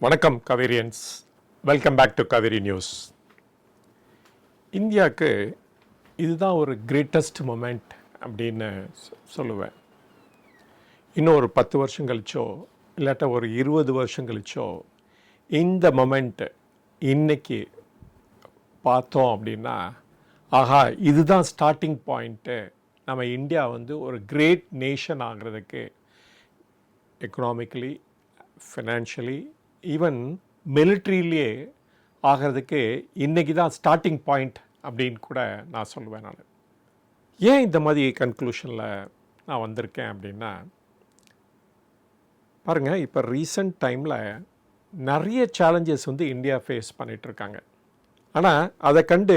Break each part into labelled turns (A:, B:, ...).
A: வணக்கம் Kaverians. Welcome back to Kaveri news இந்தியாவுக்கு இதுதான் ஒரு கிரேட்டஸ்ட் மொமெண்ட் அப்படின்னு சொ- சொல்லுவேன். இன்னும் ஒரு பத்து வருஷம் கழிச்சோ இல்லாட்டா ஒரு இருபது வருஷம் கழிச்சோ இந்த மொமெண்ட்டு இன்னைக்கு பார்த்தோம் அப்படின்னா ஆஹா இதுதான் ஸ்டார்டிங் பாயிண்ட்டு நம்ம இந்தியா வந்து ஒரு கிரேட் நேஷன் ஆகிறதுக்கு எக்கனாமிக்கலி ஃபினான்ஷியலி ஈவன் மிலிட்ரியிலேயே ஆகிறதுக்கு இன்றைக்கி தான் ஸ்டார்டிங் பாயிண்ட் அப்படின்னு கூட நான் சொல்லுவேன் நான். ஏன் இந்த மாதிரி கன்க்ளூஷனில் நான் வந்திருக்கேன் அப்படின்னா பாருங்கள் இப்போ ரீசெண்ட் டைமில் நிறைய சேலஞ்சஸ் வந்து இந்தியா ஃபேஸ் பண்ணிகிட்ருக்காங்க ஆனால் அதை கண்டு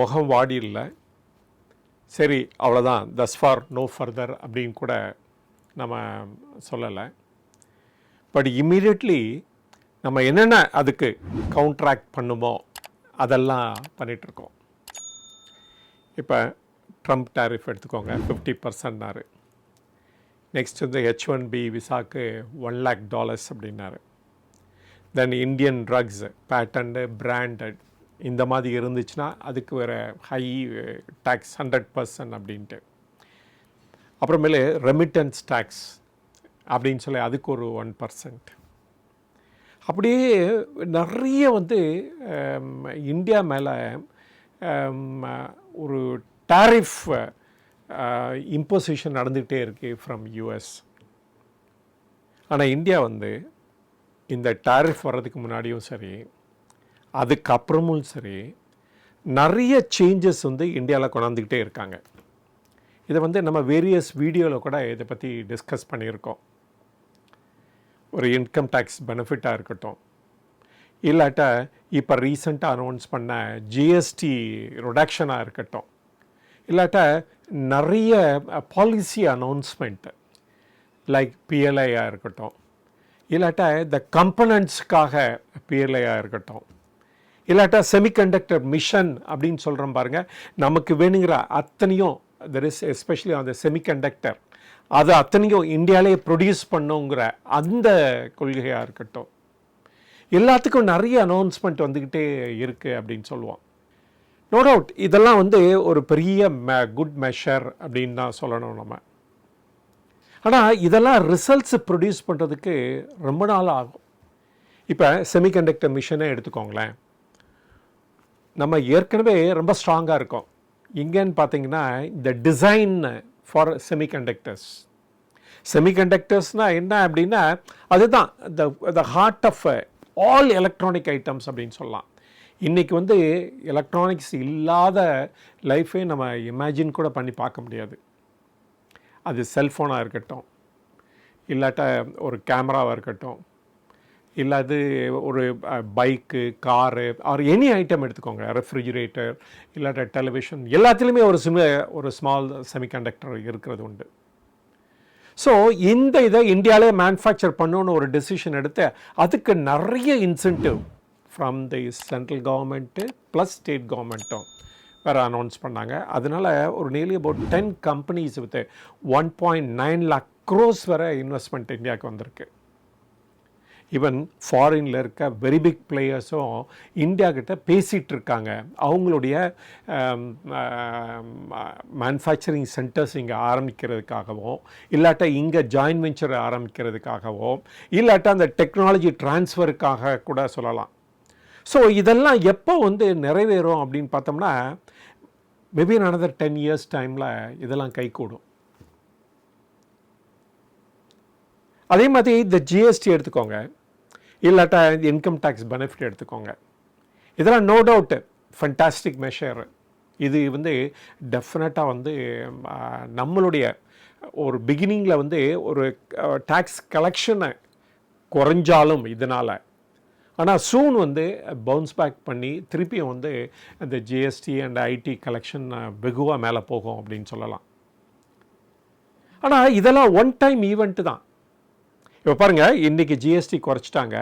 A: முகம் வாடி இல்லை. சரி அவ்வளோதான் தஸ் ஃபார் நோ ஃபர்தர் அப்படின்னு கூட நம்ம சொல்லலை. பட் இம்மீடியட்லி நம்ம என்னென்ன அதுக்கு கவுண்ட்ராக்ட் பண்ணுமோ அதெல்லாம் பண்ணிகிட்ருக்கோம் இப்போ ட்ரம்ப் டேரிஃப் எடுத்துக்கோங்க ஃபிஃப்டி பர்சன்ட்னாரு நெக்ஸ்ட் வந்து ஹெச் ஒன் பி விசாக்கு ஒன் லேக் டாலர்ஸ் அப்படின்னாரு. Then Indian drugs patent branded இந்த மாதிரி இருந்துச்சுன்னா அதுக்கு வேறு ஹை டேக்ஸ் ஹண்ட்ரட் பர்சன்ட் அப்படின்ட்டு. அப்புறமேலு ரெமிட்டன்ஸ் டேக்ஸ் அப்படின்னு சொல்லி அதுக்கு ஒரு ஒன் பர்சன்ட் அப்படியே நிறைய வந்து இந்தியா மேலே ஒரு டாரிஃப் இம்போசிஷன் நடந்துகிட்டே இருக்கு ஃப்ரம் யூஎஸ் ஆனால் இந்தியா வந்து இந்த டாரிஃப் வர்றதுக்கு முன்னாடியும் சரி அதுக்கப்புறமும் சரி நிறைய சேஞ்சஸ் வந்து இந்தியாவில் கொண்டாந்துக்கிட்டே இருக்காங்க. இதை வந்து நம்ம வேரியஸ் வீடியோவில் கூட இதை பற்றி டிஸ்கஸ் பண்ணியிருக்கோம். ஒரு இன்கம் டேக்ஸ் பெனிஃபிட்டாக இருக்கட்டும். இல்லாட்ட இப்போ ரீசெண்டாக அனௌன்ஸ் பண்ண ஜிஎஸ்டி ரிடக்ஷனாக இருக்கட்டும். இல்லாட்டா நிறைய பாலிசி அனௌன்ஸ்மெண்ட்டு லைக் பிஎல்ஐயாக இருக்கட்டும். இல்லாட்டா இந்த கம்பனண்ட்ஸுக்காக பிஎல்ஐயாக இருக்கட்டும். இல்லாட்டா செமிகண்டக்டர் மிஷன் அப்படின்னு சொல்கிறோம் பாருங்கள் நமக்கு வேணுங்கிற அத்தனையும் தெர் இஸ் எஸ்பெஷலி அந்த செமிகண்டக்டர் அது அத்தனையும் இந்தியாவிலே ப்ரொடியூஸ் பண்ணுங்கிற அந்த கொள்கையாக இருக்கட்டும். எல்லாத்துக்கும் நிறைய அனௌன்ஸ்மெண்ட் வந்துக்கிட்டே இருக்குது அப்படின்னு சொல்லுவோம். நோ டவுட் இதெல்லாம் வந்து ஒரு பெரிய மெ குட் மெஷர் அப்படின்னு தான் சொல்லணும் நம்ம. ஆனால் இதெல்லாம் ரிசல்ட்ஸ் ப்ரொடியூஸ் பண்ணுறதுக்கு ரொம்ப நாள் ஆகும். இப்போ செமிகண்டக்டர் மிஷனே எடுத்துக்கோங்களேன். நம்ம ஏற்கனவே ரொம்ப ஸ்ட்ராங்காக இருக்கோம். எங்கேன்னு பார்த்தீங்கன்னா இந்த டிசைன் ஃபார் செமிகண்டக்டர்ஸ் செமிகண்டக்டர்ஸ்னால் என்ன அப்படின்னா அதுதான் the the heart of all electronic items அப்படின்னு சொல்லலாம். இன்றைக்கி வந்து எலக்ட்ரானிக்ஸ் இல்லாத லைஃபே நம்ம இமேஜின் கூட பண்ணி பார்க்க முடியாது. அது செல்ஃபோனாக இருக்கட்டும் இல்லாட்ட ஒரு கேமராவாக இருக்கட்டும் இல்லாது ஒரு bike car or any item எடுத்துக்கோங்க. ரெஃப்ரிஜிரேட்டர் இல்லாட்ட டெலிவிஷன் எல்லாத்துலேயுமே ஒரு சிம ஒரு ஸ்மால் செமிகண்டக்டர் இருக்கிறது உண்டு. ஸோ இந்த இதை இந்தியாவிலே மேனுஃபேக்சர் பண்ணணும்னு ஒரு டெசிஷன் எடுத்து அதுக்கு நிறைய incentive from the central government plus state கவர்மெண்ட்டும் வேறு அனௌன்ஸ் பண்ணாங்க. அதனால் ஒரு nearly about ten companies with one point nine lakh crores வரை இன்வெஸ்ட்மெண்ட் இந்தியாவுக்கு வந்திருக்கு. ஈவன் ஃபாரினில் இருக்க வெரி பிக் பிளேயர்ஸும் இந்தியா கிட்ட பேசிகிட்டு இருக்காங்க. அவங்களுடைய மேனுஃபேக்சரிங் சென்டர்ஸ் இங்கே ஆரம்பிக்கிறதுக்காகவும் இல்லாட்ட இங்கே ஜாயின் வெஞ்சர் ஆரம்பிக்கிறதுக்காகவும் இல்லாட்ட அந்த டெக்னாலஜி ட்ரான்ஸ்ஃபருக்காக கூட சொல்லலாம். ஸோ இதெல்லாம் எப்போ வந்து நிறைவேறும் அப்படின்னு பார்த்தோம்னா மேபி அனதர் டென் இயர்ஸ் டைமில் இதெல்லாம் கைகூடும். அதே மாதிரி இந்த ஜிஎஸ்டி எடுத்துக்கோங்க. இல்லாட்டா இன்கம் டேக்ஸ் பெனிஃபிட் எடுத்துக்கோங்க. இதெல்லாம் நோ டவுட்டு ஃபண்டாஸ்டிக் மெஷர் இது வந்து டெஃபினட்டாக வந்து நம்மளுடைய ஒரு பிகினிங்கில் வந்து ஒரு டேக்ஸ் கலெக்ஷனை குறைஞ்சாலும் இதனால். ஆனால் சூன் வந்து பவுன்ஸ் பேக் பண்ணி திருப்பியும் வந்து அந்த ஜிஎஸ்டி அண்ட் ஐடி கலெக்ஷன் வெகுவாக மேலே போகும் அப்படின்னு சொல்லலாம். ஆனால் இதெல்லாம் ஒன் டைம் ஈவெண்ட்டு தான். இப்போ பாருங்கள் இன்றைக்கி ஜிஎஸ்டி குறைச்சிட்டாங்க.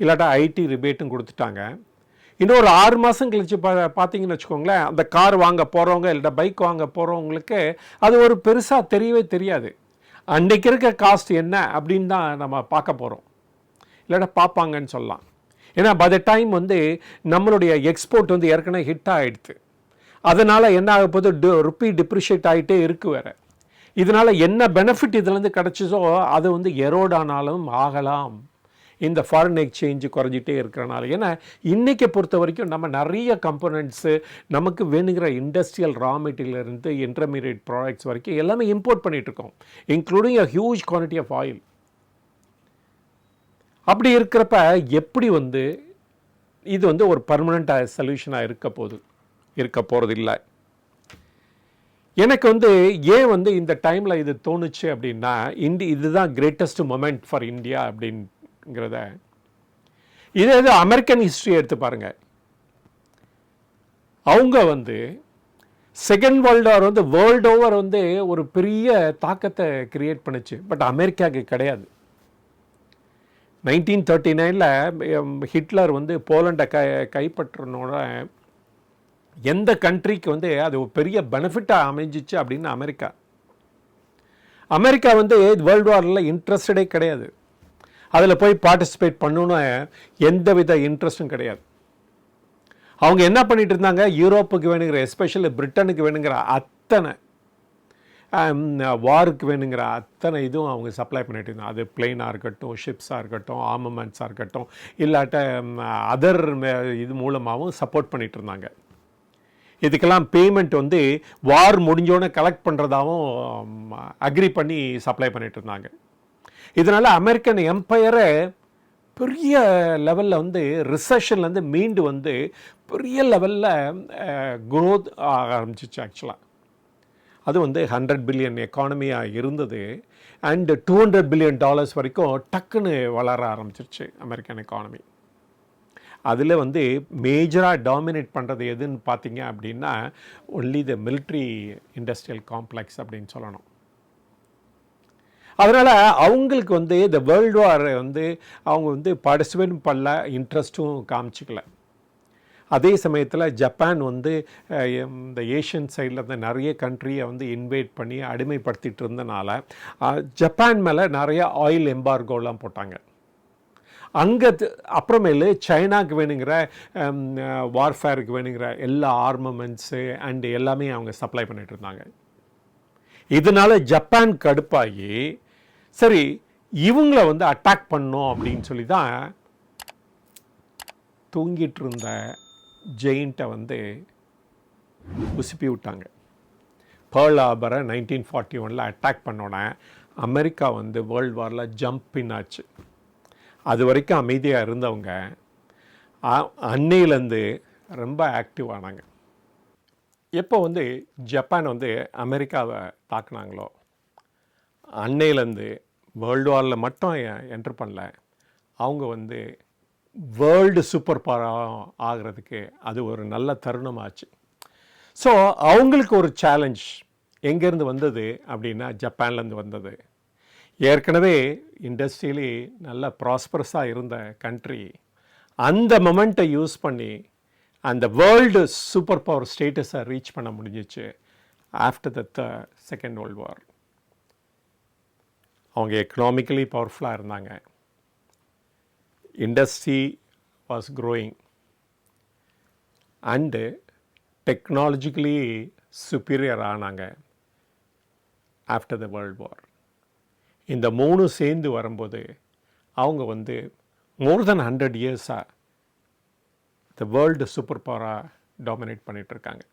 A: இல்லாட்டா ஐடி ரிபேட்டும் கொடுத்துட்டாங்க. இன்னும் ஒரு ஆறு மாதம் கழிச்சு பா பார்த்தீங்கன்னு வச்சுக்கோங்களேன் அந்த கார் வாங்க போகிறவங்க இல்லாட்டா பைக் வாங்க போகிறவங்களுக்கு அது ஒரு பெருசாக தெரியவே தெரியாது. அன்றைக்கி இருக்க காஸ்ட் என்ன அப்படின்னு தான் நம்ம பார்க்க போகிறோம் இல்லாட்டா பார்ப்பாங்கன்னு சொல்லலாம். ஏன்னா பை த டைம் வந்து நம்மளுடைய எக்ஸ்போர்ட் வந்து ஏற்கனவே ஹிட் ஆகிடுது அதனால் என்ன ஆக போகுது? டு ருப்பி டிப்ரிஷியேட் ஆகிட்டே இருக்குது வேறு. இதனால் என்ன பெனிஃபிட் இதுலேருந்து கிடச்சிதோ அது வந்து எரோடானாலும் ஆகலாம். இந்த ஃபாரின் எக்ஸ்சேஞ்ச் குறைஞ்சிட்டே இருக்கிறனால. ஏன்னா இன்றைக்கி பொறுத்த வரைக்கும் நம்ம நிறைய கம்போனன்ட்ஸு நமக்கு வேணுங்கிற இண்டஸ்ட்ரியல் ரா மெட்டீரியலேருந்து இன்டர்மீடியட் ப்ராடக்ட்ஸ் வரைக்கும் எல்லாமே இம்போர்ட் பண்ணிகிட்ருக்கோம் including a huge quantity of oil அப்படி இருக்கிறப்ப எப்படி வந்து இது வந்து ஒரு பர்மனண்ட்டாக சொல்யூஷனாக இருக்க போகுது இருக்க போகிறது இல்லை எனக்கு வந்து ஏன் வந்து இந்த டைமில் இது தோணுச்சு அப்படின்னா இந்தி இதுதான் கிரேட்டஸ்ட் மொமெண்ட் ஃபார் இந்தியா அப்படிங்கிறத. இதே இது அமெரிக்கன் ஹிஸ்ட்ரி எடுத்து பாருங்கள் அவங்க வந்து செகண்ட் வேர்ல்டு வார் வந்து வேர்ல்டு ஓவர் வந்து ஒரு பெரிய தாக்கத்தை கிரியேட் பண்ணுச்சு. பட் அமெரிக்காவுக்கு கிடையாது. நைன்டீன் தேர்ட்டி நைனில் ஹிட்லர் வந்து போலண்டை க கைப்பற்றினோட எந்த கண்ட்ரிக்கு வந்து அது ஒரு பெரிய பெனிஃபிட்டாக அமைஞ்சிச்சு அப்படின்னு அமெரிக்கா. அமெரிக்கா வந்து வேர்ல்டு வாரில் இன்ட்ரெஸ்டடே கிடையாது. அதில் போய் பார்ட்டிசிபேட் பண்ணணும்னு எந்த வித இன்ட்ரெஸ்ட்டும் கிடையாது. அவங்க என்ன பண்ணிட்டு இருந்தாங்க? யூரோப்புக்கு வேணுங்கிற எஸ்பெஷலி பிரிட்டனுக்கு வேணுங்கிற அத்தனை வாருக்கு வேணுங்கிற அத்தனை இதுவும் அவங்க சப்ளை பண்ணிட்டு இருந்தாங்க. அது பிளெயினாக இருக்கட்டும் ஷிப்ஸாக இருக்கட்டும் ஆர்மமெண்ட்ஸாக இருக்கட்டும் இல்லாட்ட அதர் இது மூலமாகவும் சப்போர்ட் பண்ணிகிட்டு இருந்தாங்க. இதுக்கெல்லாம் பேமெண்ட் வந்து வார் முடிஞ்சோடனே கலெக்ட் பண்ணுறதாகவும் அக்ரி பண்ணி சப்ளை பண்ணிட்டு இருந்தாங்க. இதனால் அமெரிக்கன் எம்பையரை பெரிய லெவலில் வந்து ரிசஷன்லேருந்து மீண்டு வந்து பெரிய லெவலில் குரோத் ஆக ஆரம்பிச்சிச்சு ஆக்சுவலாக அது வந்து ஹண்ட்ரட் பில்லியன் எக்கானமியாக இருந்தது. And two hundred billion dollars வரைக்கும் டக்குன்னு வளர ஆரம்பிச்சிருச்சு அமெரிக்கன் எக்கானமி அதில் வந்து மேஜராக டாமினேட் பண்ணுறது எதுன்னு பார்த்தீங்க அப்படின்னா only the military industrial complex அப்படின்னு சொல்லணும். அதனால் அவங்களுக்கு வந்து இந்த வேர்ல்டு வார் வந்து அவங்க வந்து பார்ட்டிசிபேட் பண்ணல இன்ட்ரெஸ்ட்டும் காமிச்சிக்கல. அதே சமயத்தில் ஜப்பான் வந்து இந்த ஏஷியன் சைடில் இருந்த நிறைய கண்ட்ரியை வந்து இன்வைட் பண்ணி அடிமைப்படுத்திட்டு இருந்தனால ஜப்பான் மேலே நிறைய ஆயில் எம்பார்கோலாம் போட்டாங்க. அங்கே அப்புறமேலு சைனாக்கு வேணுங்கிற வார்ஃபேருக்கு வேணுங்கிற எல்லா ஆர்மமெண்ட்ஸு அண்டு எல்லாமே அவங்க சப்ளை பண்ணிட்டு இருந்தாங்க. இதனால ஜப்பான் கடுப்பாகி சரி இவங்கள வந்து அட்டாக் பண்ணோம் அப்படின்னு சொல்லி தான் தூங்கிட்டு இருந்த ஜெயிண்ட்டை வந்து உசுப்பி விட்டாங்க. பேர்ல் ஆபரை நைன்டீன் ஃபார்ட்டி ஒனில் அட்டாக் பண்ணோன்னே அமெரிக்கா வந்து வேர்ல்டு வாரில் ஜம்ப் இன் ஆச்சு. அது வரைக்கும் அமைதியாக இருந்தவங்க அன்னையிலேருந்து ரொம்ப ஆக்டிவ் ஆனாங்க. எப்போ வந்து ஜப்பான் வந்து அமெரிக்காவை தாக்குனாங்களோ அன்னையிலேருந்து வேர்ல்டு வாரில் மட்டும் என்டர் பண்ணல. அவங்க வந்து வேர்ல்டு சூப்பர் பவராக ஆகிறதுக்கு அது ஒரு நல்ல தருணமாச்சு. ஸோ அவங்களுக்கு ஒரு சேலஞ்ச் எங்கேருந்து வந்தது அப்படின்னா ஜப்பான்லேருந்து வந்தது. ஏற்கனவே இண்டஸ்ட்ரியலி நல்ல ப்ராஸ்பரஸாக இருந்த கண்ட்ரி அந்த மொமெண்ட்டை யூஸ் பண்ணி அந்த வேர்ல்டு சூப்பர் பவர் ஸ்டேட்டஸை ரீச் பண்ண முடிஞ்சிச்சு after the the second world war அவங்க எக்கனாமிக்கலி பவர்ஃபுல்லாக இருந்தாங்க. Industry was growing and technologically superior ஆனாங்க ஆஃப்டர் த வேர்ல்ட் வார் இந்த மூணு சேர்ந்து வரும்போது அவங்க வந்து மோர் தென் ஹண்ட்ரட் இயர்ஸாக த வேர்ல்டு சூப்பர் பவராக டாமினேட் பண்ணிகிட்ருக்காங்க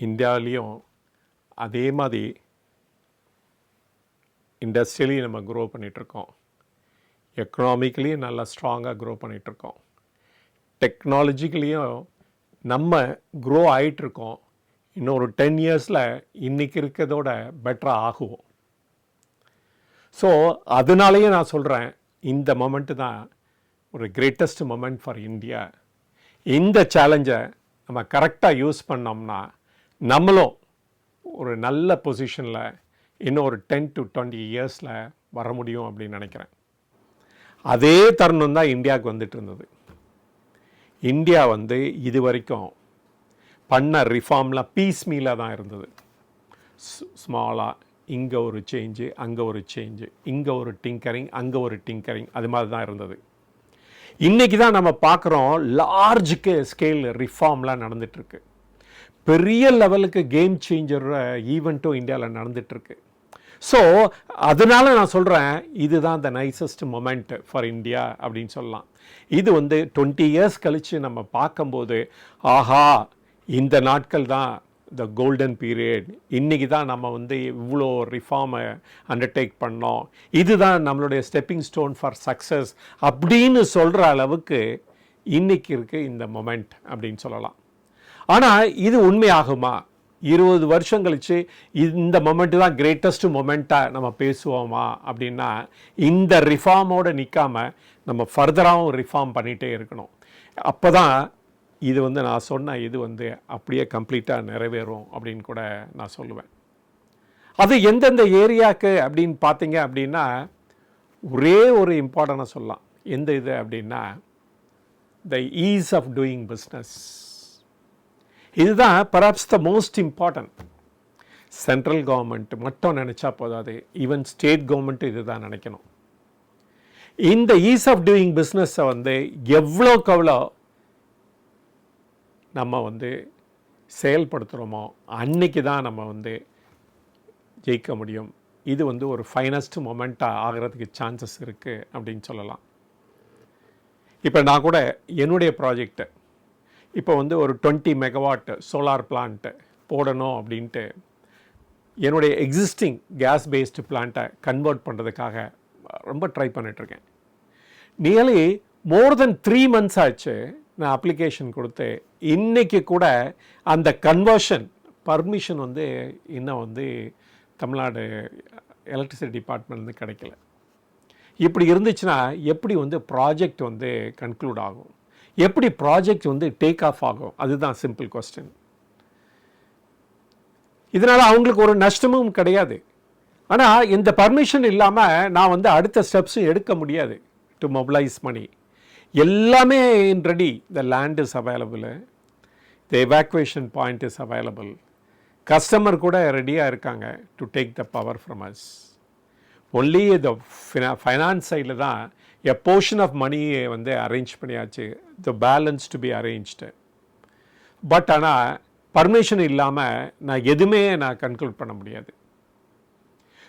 A: இந்தியாவிலையும் அதே மாதிரி இண்டஸ்ட்ரியலி நம்ம க்ரோ பண்ணிகிட்ருக்கோம் எக்கனாமிக்கலியும் நல்லா ஸ்ட்ராங்காக க்ரோ பண்ணிகிட்ருக்கோம் டெக்னாலஜிக்கலியும் நம்ம க்ரோ ஆகிட்டுருக்கோம் இன்னும் ஒரு டென் இயர்ஸில் இன்றைக்கி இருக்கிறதோட பெட்டராக ஆகுவோம். ஸோ அதனாலேயே நான் சொல்கிறேன் இந்த மொமெண்ட்டு தான் ஒரு கிரேட்டஸ்ட் மொமெண்ட் ஃபார் இந்தியா இந்த சேலஞ்சை நம்ம கரெக்டாக யூஸ் பண்ணோம்னா நம்மளும் ஒரு நல்ல பொசிஷனில் இன்னும் ஒரு டென் டு டுவெண்ட்டி இயர்ஸில் வர முடியும் அப்படின்னு நினைக்கிறேன். அதே தருணம் தான் இந்தியாவுக்கு வந்துட்டு இருந்தது. இந்தியா வந்து இது வரைக்கும் பண்ண ரிஃபார்ம்லாம் பீஸ் மீலாக தான் இருந்தது. ஸ்மாலாக இங்கே ஒரு சேஞ்சு அங்கே ஒரு சேஞ்சு இங்கே ஒரு டிங்கரிங் அங்கே ஒரு டிங்கரிங் அது மாதிரி தான் இருந்தது. இன்றைக்கி தான் நம்ம பார்க்குறோம் லார்ஜுக்கு ஸ்கேல் ரிஃபார்ம்லாம் நடந்துகிட்ருக்கு பெரிய லெவலுக்கு கேம் சேஞ்சர் ஈவெண்ட்டும் இந்தியாவில் நடந்துகிட்ருக்கு ஸோ அதனால நான் சொல்கிறேன் இதுதான் இந்த நைசஸ்ட் மொமெண்ட் ஃபார் இந்தியா அப்படின்னு சொல்லலாம். இது வந்து டுவெண்ட்டி இயர்ஸ் கழித்து நம்ம பார்க்கும்போது ஆஹா இந்த நாட்கள் தான் த கோல்டன் பீரியட் இன்றைக்கி தான் நம்ம வந்து இவ்வளோ ரிஃபார்மை அண்டர்டேக் பண்ணோம். இதுதான் நம்மளுடைய ஸ்டெப்பிங் ஸ்டோன் ஃபார் சக்ஸஸ் அப்படின்னு சொல்கிற அளவுக்கு இன்றைக்கி இருக்குது இந்த மொமெண்ட் அப்படின்னு சொல்லலாம். ஆனால் இது உண்மையாகுமா? இருபது வருஷம் கழிச்சு இந்த மொமெண்ட்டு தான் கிரேட்டஸ்ட் மொமெண்ட்டாக நம்ம பேசுவோமா? அப்படின்னா இந்த ரிஃபார்மோடு நிற்காம நம்ம ஃபர்தராகவும் ரிஃபார்ம் பண்ணிகிட்டே இருக்கணும். அப்போ தான் இது வந்து நான் சொன்ன இது வந்து அப்படியே கம்ப்ளீட்டாக நிறைவேறும் அப்படின்னு கூட நான் சொல்லுவேன். அது எந்தெந்த ஏரியாவுக்கு அப்படின்னு பார்த்தீங்க அப்படின்னா ஒரே ஒரு இம்பார்ட்டனாக சொல்லலாம். எந்த இது அப்படின்னா the ease of doing business இதுதான் perhaps the most important central government மட்டும் நினச்சா போதாது. ஈவன் ஸ்டேட் கவர்மெண்ட்டும் இது தான் நினைக்கணும். இந்த ஈஸ் ஆஃப் டூயிங் பிஸ்னஸை வந்து எவ்வளோக்கு எவ்வளோ நம்ம வந்து செயல்படுத்துகிறோமோ அன்னைக்கு தான் நம்ம வந்து ஜெயிக்க முடியும். இது வந்து ஒரு ஃபைனஸ்ட் மொமெண்ட்டாக ஆகிறதுக்கு சான்சஸ் இருக்குது அப்படின்னு சொல்லலாம். இப்போ நான் கூட என்னுடைய ப்ராஜெக்ட்டு இப்போ வந்து ஒரு டுவெண்ட்டி மெகாவாட் சோலார் பிளான்ட்டு போடணும் அப்படின்ட்டு என்னுடைய எக்ஸிஸ்டிங் கேஸ் பேஸ்டு பிளான்ட்டை கன்வெர்ட் பண்ணுறதுக்காக ரொம்ப ட்ரை பண்ணிகிட்ருக்கேன் nearly more than three months ஆச்சு நான் அப்ளிகேஷன் கொடுத்து இன்றைக்கி கூட அந்த கன்வர்ஷன் பர்மிஷன் வந்து இன்னும் வந்து தமிழ்நாடு எலக்ட்ரிசிட்டி டிபார்ட்மெண்ட் வந்து கிடைக்கல. இப்படி இருந்துச்சுன்னா எப்படி வந்து ப்ராஜெக்ட் வந்து கன்க்ளூட் ஆகும்? எப்படி ப்ராஜெக்ட் வந்து டேக் ஆஃப் ஆகும்? அதுதான் சிம்பிள் கொஸ்டின் இதனால் அவங்களுக்கு ஒரு நஷ்டமும் கிடையாது. ஆனால் இந்த பர்மிஷன் இல்லாமல் நான் வந்து அடுத்த ஸ்டெப்ஸும் எடுக்க முடியாது டு மொபிலைஸ் மணி எல்லாமே in ready the land is available the evacuation point is available customer கூட ரெடியாக இருக்காங்க to take the power from us only the finance சைடில் தான் எ போர்ஷன் ஆஃப் மணியை வந்து அரேஞ்ச் பண்ணியாச்சு. The balance to be arranged but ஆனால் permission இல்லாமல் நான் எதுவுமே நான் கன்க்ளூட் பண்ண முடியாது.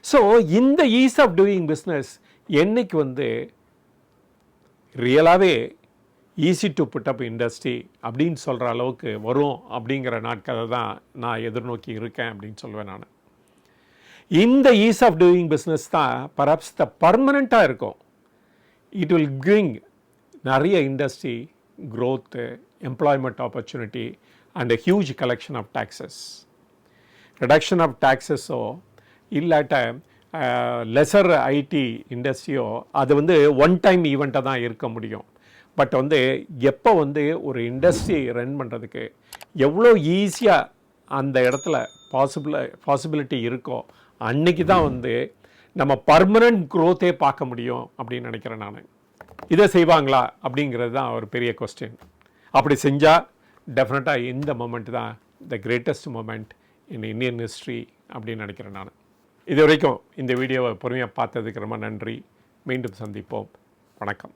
A: ஸோ இந்த ஈஸ் ஆஃப் டூயிங் பிஸ்னஸ் என்னைக்கு வந்து ரியலாகவே easy to put up industry அப்படின்னு சொல்கிற அளவுக்கு வரும் அப்படிங்கிற நாட்களை தான் நான் எதிர்நோக்கி இருக்கேன் அப்படின்னு சொல்லுவேன் நான். இந்த ஈஸ் ஆஃப் டூயிங் பிஸ்னஸ் தான் பரப்ஸ் த பர்மனண்ட்டாக இருக்கும். இட் வில் கிரிங் நிறைய industry growth employment opportunity and huge collection of taxes reduction of டேக்ஸஸோ இல்லாட்ட லெசர் ஐடி இண்டஸ்ட்ரியோ அது வந்து ஒன் டைம் ஈவெண்ட்டாக தான் இருக்க முடியும். பட் வந்து எப்போ வந்து ஒரு இண்டஸ்ட்ரி ரன் பண்ணுறதுக்கு எவ்வளோ ஈஸியாக அந்த இடத்துல பாசிபிள பாசிபிலிட்டி இருக்கோ அன்னைக்கு தான் வந்து நம்ம பர்மனண்ட் க்ரோத்தே பார்க்க முடியும் அப்படின்னு நினைக்கிறேன் நான். இதை செய்வாங்களா? அப்படிங்கிறது தான் ஒரு பெரிய கொஸ்டின் அப்படி செஞ்சால் டெஃபினட்டாக இந்த மொமெண்ட் தான் the greatest moment in Indian history அப்படின்னு நினைக்கிறேன் நான். இது வரைக்கும் இந்த வீடியோவை பொறுமையாக பார்த்ததுக்கு ரொம்ப நன்றி. மீண்டும் சந்திப்போம். வணக்கம்.